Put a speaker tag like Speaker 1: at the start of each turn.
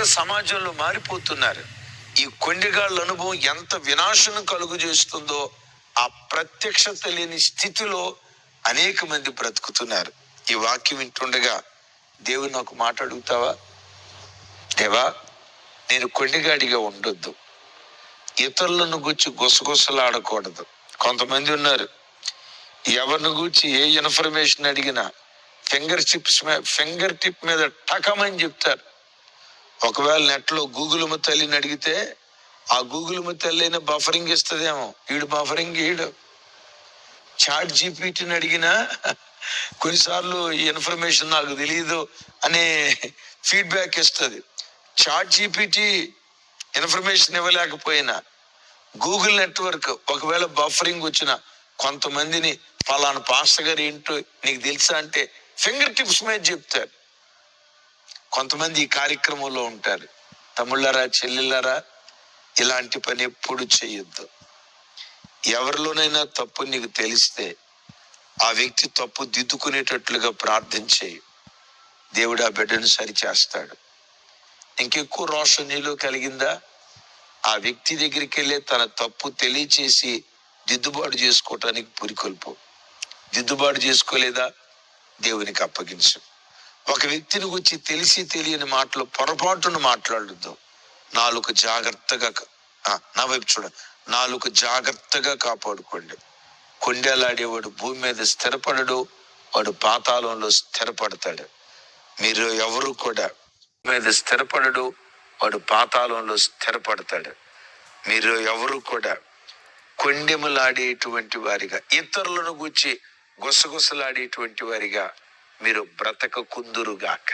Speaker 1: విధాలుగా సమాజంలో మారిపోతున్నారు. ఈ కొండగాళ్ళ అనుభవం ఎంత వినాశనం కలుగు చేస్తుందో ఆ ప్రత్యక్షత లేని స్థితిలో అనేక మంది బ్రతుకుతున్నారు. ఈ వాక్యం వింటుండగా దేవుని ఒక మాట అడుగుతావా? దేవా నేను కొండగాడిగా ఉండొద్దు. ఇతరులను గుచ్చి గుసగుసలాడకూడదు. కొంతమంది ఉన్నారు ఎవరిని గురించి ఏ ఇన్ఫర్మేషన్ అడిగినా ఫింగర్ చిప్స్ ఫింగర్ టిప్ మీద టకమని చెప్తారు. ఒకవేళ నెట్లో గూగుల్ తల్లిని అడిగితే ఆ గూగుల్ తల్లి అయినా బఫరింగ్ ఇస్తుందేమో ఈడు బఫరింగ్ ఈడు. చాట్ జీపీటీని అడిగినా కొన్నిసార్లు ఈ ఇన్ఫర్మేషన్ నాకు తెలియదు అనే ఫీడ్బ్యాక్ ఇస్తుంది. చాట్ జీపీటీ ఇన్ఫర్మేషన్ ఇవ్వలేకపోయినా గూగుల్ నెట్వర్క్ ఒకవేళ బఫరింగ్ వచ్చిన కొంతమందిని పలానా పాస్టర్ గారు ఏంటో నీకు తెలుసా అంటే ఫింగర్ టిప్స్ మీద చెప్తారు. కొంతమంది ఈ కార్యక్రమంలో ఉంటారు. తమ్ముళ్ళారా చెల్లెళ్ళారా ఇలాంటి పని ఎప్పుడు చేయొద్దు. ఎవరిలోనైనా తప్పు నీకు తెలిస్తే ఆ వ్యక్తి తప్పు దిద్దుకునేటట్లుగా ప్రార్థన చేయి. దేవుడు ఆ బిడ్డను సరి చేస్తాడు ఇంకెక్కువ రోషం నీలో కలిగిందా? ఆ వ్యక్తి దగ్గరికి వెళ్ళే తన తప్పు తెలియచేసి దిద్దుబాటు చేసుకోవటానికి పురికొల్పు. దిద్దుబాటు చేసుకోలేదా? దేవునికి అప్పగించు. ఒక వ్యక్తిని గురించి తెలిసి తెలియని మాటలు పొరపాటును మాట్లాడద్దు. నాలుగు జాగ్రత్తగా నా వైపు చూడ నాలుగు జాగ్రత్తగా కాపాడుకోండి. కొండేలాడేవాడు భూమి మీద స్థిరపడడు వాడు పాతాళంలో స్థిరపడతాడు. మీరు ఎవరు కూడా మీద స్థిరపడడు వాడు పాతాళంలో స్థిరపడతాడు. మీరు ఎవరు కూడా కొండెములాడేటువంటి వారిగా ఇతరులను గుచ్చి గుసగుసలాడేటువంటి వారిగా మీరు బ్రతక కుందురుగాక